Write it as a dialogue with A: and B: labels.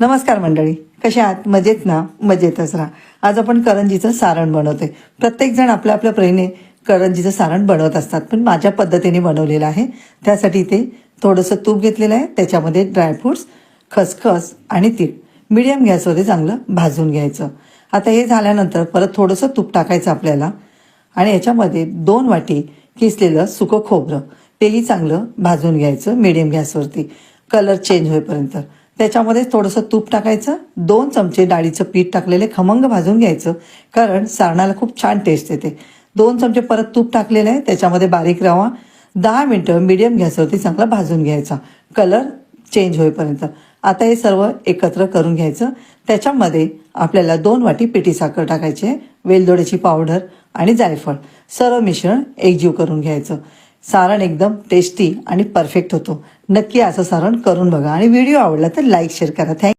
A: नमस्कार मंडळी कशा आहात? मजेत ना? मजेतच राहा. आज आपण करंजीचं सारण बनवतोय. प्रत्येकजण आपल्या आपल्या प्रेने करंजीचं सारण बनवत असतात पण माझ्या पद्धतीने बनवलेलं आहे. त्यासाठी ते थोडंसं तूप घेतलेलं आहे. त्याच्यामध्ये ड्रायफ्रूट्स खसखस आणि तीळ. मीडियम गॅसवरती चांगलं भाजून घ्यायचं. आता हे झाल्यानंतर परत थोडंसं तूप टाकायचं आपल्याला. आणि याच्यामध्ये दोन वाटी किसलेलं सुकं खोबरं. तेही चांगलं भाजून घ्यायचं मीडियम गॅसवरती. कलर चेंज होईपर्यंत. त्याच्यामध्ये थोडंसं तूप टाकायचं दोन चमचे डाळीचं पीठ टाकलेले खमंग भाजून घ्यायचं कारण सारणाला खूप छान टेस्ट येते. दोन चमचे परत तूप टाकलेलं आहे त्याच्यामध्ये बारीक रवा दहा मिनटं मीडियम गॅसवरती चांगला भाजून घ्यायचा. कलर चेंज होईपर्यंत. आता हे सर्व एकत्र करून घ्यायचं. त्याच्यामध्ये आपल्याला दोन वाटी पिठी साखर टाकायची आहे वेलदोड्याची पावडर आणि जायफळ. सर्व मिश्रण एकजीव करून घ्यायचं. सारण एकदम टेस्टी आणि परफेक्ट होतो. नक्की असं सारण करून बघा. आणि व्हिडिओ आवडला तर लाईक शेअर करा. थँक